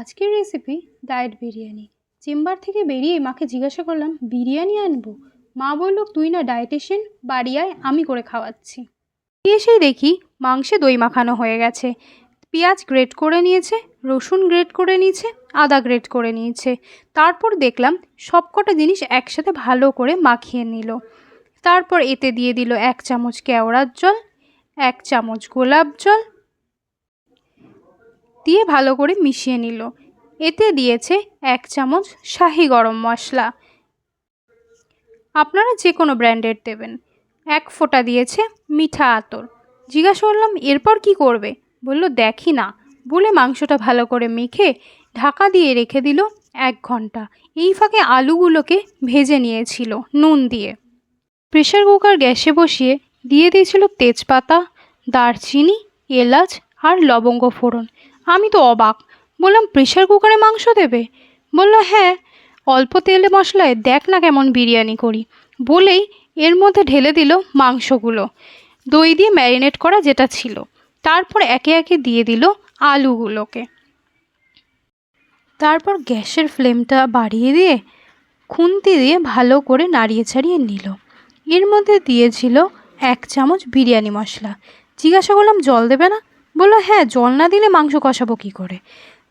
আজকের recipe diet biryani. Chamber থেকে বেরিয়ে মাকে জিজ্ঞাসা করলাম, বিরিয়ানি আনব? মা বলল, তুই না ডায়েটিশিয়ান বাড়ি আয়, আমি করে খাওয়াচ্ছি। এসেই দেখি মাংসে দই মাখানো হয়ে গেছে। পেঁয়াজ গ্রেট করে নিয়েছে, রসুন গ্রেট করে নিয়েছে, আদা গ্রেট করে নিয়েছে। তারপর দেখলাম, সবকটা জিনিস একসাথে ভালো করে মাখিয়ে নিল। তারপর এতে দিয়ে দিল এক চামচ কেওড়ার জল, এক চামচ গোলাপ জল দিয়ে ভালো করে মিশিয়ে নিল। এতে দিয়েছে এক চামচ শাহি গরম মশলা। আপনারা যে কোনো ব্র্যান্ডের দেবেন। এক ফোঁটা দিয়েছে মিঠা আতর। জিজ্ঞাসা করলাম, এরপর কি করবে? বলল, দেখি না। বলে মাংসটা ভালো করে মেখে ঢাকা দিয়ে রেখে দিল এক ঘণ্টা। এই ফাঁকে আলুগুলোকে ভেজে নিয়েছিল নুন দিয়ে। প্রেশার কুকার গ্যাসে বসিয়ে দিয়ে দিয়েছিল তেজপাতা, দারচিনি, এলাচ আর লবঙ্গ ফোড়ন। আমি তো অবাক। বললাম প্রেশার কুকারে মাংস দেবে? বলল হ্যাঁ অল্প তেলে মশলায় দেখ না কেমন বিরিয়ানি করি। বলেই এর মধ্যে ঢেলে দিল মাংসগুলো। দই দিয়ে ম্যারিনেট করা যেটা ছিল। তারপর একে একে দিয়ে দিল আলুগুলোকে। তারপর গ্যাসের ফ্লেমটা বাড়িয়ে দিয়ে খুন্তি দিয়ে ভালো করে নাড়িয়ে ছাড়িয়ে নিল। এর মধ্যে দিয়েছিল এক চামচ বিরিয়ানি মশলা। জিজ্ঞাসা করলাম, জল দেবে না? বলল হ্যাঁ জল না দিলে মাংস কষাবো কী করে?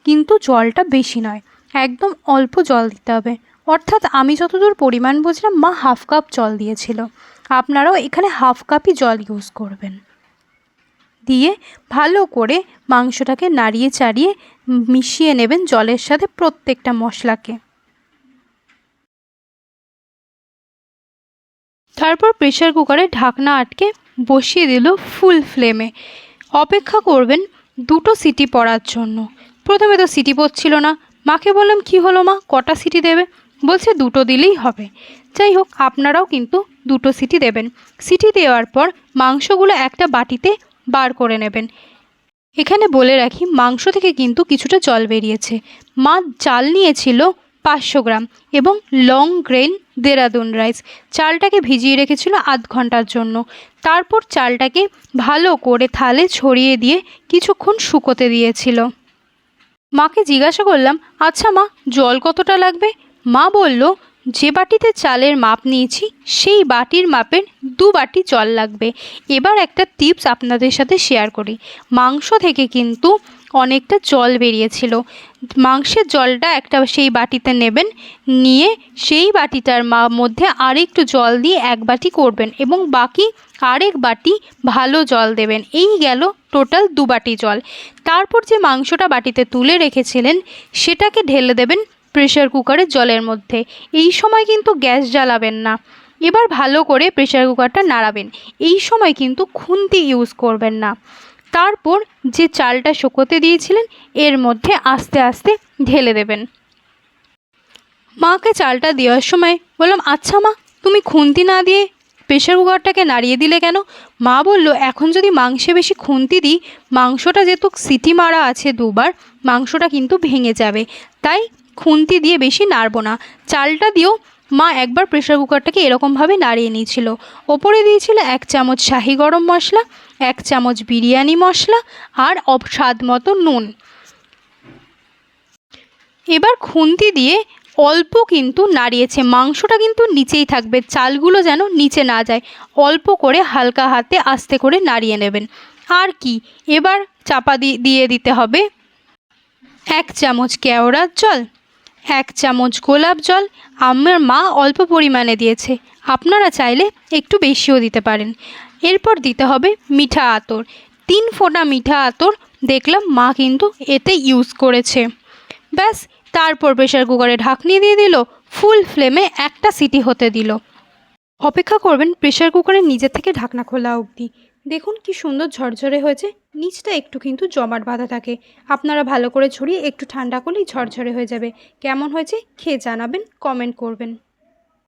কিন্তু জলটা বেশি নয়, একদম অল্প জল দিতে হবে। অর্থাৎ আমি যতদূর পরিমাণ বুঝলাম, মা হাফ কাপ জল দিয়েছিল। আপনারাও এখানে হাফ কাপই জল ইউজ করবেন। দিয়ে ভালো করে মাংসটাকে নাড়িয়ে চাড়িয়ে মিশিয়ে নেবেন জলের সাথে প্রত্যেকটা মশলাকে। তারপর প্রেশার কুকারে ঢাকনা আটকে বসিয়ে দিল ফুল ফ্লেমে অপেক্ষা করবেন দুটো সিটি পড়ার জন্য। প্রথমে তো সিটি পড়ছিল না। মাকে বললাম, কি হলো মা? কটা সিটি দেবে? বলছে, দুটো দিলেই হবে। যাই হোক, আপনারাও কিন্তু দুটো সিটি দেবেন। সিটি দেওয়ার পর মাংসগুলো একটা বাটিতে বার করে নেবেন। এখানে বলে রাখি, মাংস থেকে কিন্তু কিছুটা জল বেরিয়েছে। মা চাল নিয়েছিল পাঁচশো গ্রাম এবং লং গ্রেন দেরাদুন রাইস চালটাকে ভিজিয়ে রেখেছিল আধ ঘণ্টার জন্য। তারপর চালটাকে ভালো করে থালে ছড়িয়ে দিয়ে কিছুক্ষণ শুকোতে দিয়েছিল। মাকে জিজ্ঞাসা করলাম আচ্ছা মা, জল কতটা লাগবে? মা বলল, যে বাটিতে চালের মাপ নিয়েছি, সেই বাটির মাপের দু বাটি জল লাগবে। এবার একটা টিপস আপনাদের সাথে শেয়ার করি। মাংস থেকে কিন্তু অনেকটা জল বেরিয়েছিল। মাংসের জলটা একটা সেই বাটিতে নেবেন, নিয়ে সেই বাটিটার মধ্যে আরেকটু জল দিয়ে এক বাটি করবেন এবং বাকি আরেক বাটি ভালো জল দেবেন। এই গেল টোটাল দু বাটি জল। তারপর যে মাংসটা বাটিতে তুলে রেখেছিলেন, সেটাকে ঢেলে দেবেন প্রেশার কুকারের জলের মধ্যে। এই সময় কিন্তু গ্যাস জ্বালাবেন না। এবার ভালো করে প্রেশার কুকারটা নাড়াবেন। এই সময় কিন্তু খুন্তি ইউজ করবেন না। তারপর যে চালটা শুকোতে দিয়েছিলেন, এর মধ্যে আস্তে আস্তে ঢেলে দেবেন। মাকে চালটা দেওয়ার সময় বললাম আচ্ছা মা, তুমি খুন্তি না দিয়ে প্রেশার কুকারটাকে নাড়িয়ে দিলে কেন? মা বলল, এখন যদি মাংসে বেশি খুন্তি দিই, মাংসটা যেহেতু সিটি মারা আছে দুবার, মাংসটা কিন্তু ভেঙে যাবে। তাই খুন্তি দিয়ে বেশি নাড়বো না। চালটা দিয়েও মা একবার প্রেশার কুকারটাকে এরকমভাবে নাড়িয়ে নিয়েছিল। ওপরে দিয়েছিল এক চামচ শাহি গরম মশলা এক চামচ বিরিয়ানি মশলা আর স্বাদ মতো নুন। এবার খুন্তি দিয়ে অল্প কিন্তু নাড়িয়েছে। মাংসটা কিন্তু নিচেই থাকবে। চালগুলো যেন নিচে না যায়। অল্প করে হালকা হাতে আস্তে করে নাড়িয়ে নেবেন। আর কি? এবার চাপা দিয়ে দিতে হবে এক চামচ কেওড়ার জল, এক চামচ গোলাপ জল। আমার মা অল্প পরিমাণে দিয়েছে। আপনারা চাইলে একটু বেশিও দিতে পারেন। এরপর দিতে হবে মিঠা আতর। তিন ফোঁটা মিঠা আতর দেখলাম মা কিন্তু এতে ইউজ করেছে। ব্যাস, তারপর প্রেশার কুকারে ঢাকনি দিয়ে দিল ফুল ফ্লেমে একটা সিটি হতে দিল। অপেক্ষা করবেন প্রেশার কুকারের নিজের থেকে ঢাকনা খোলা অবধি। দেখুন কি সুন্দর ঝরঝরে হয়েছে, নিচটা একটু কিন্তু জমাট বাঁধা থাকে। আপনারা ভালো করে ছড়িয়ে একটু ঠান্ডা করলেই ঝরঝরে হয়ে যাবে। কেমন হয়েছে খেয়ে জানাবেন কমেন্ট করবেন।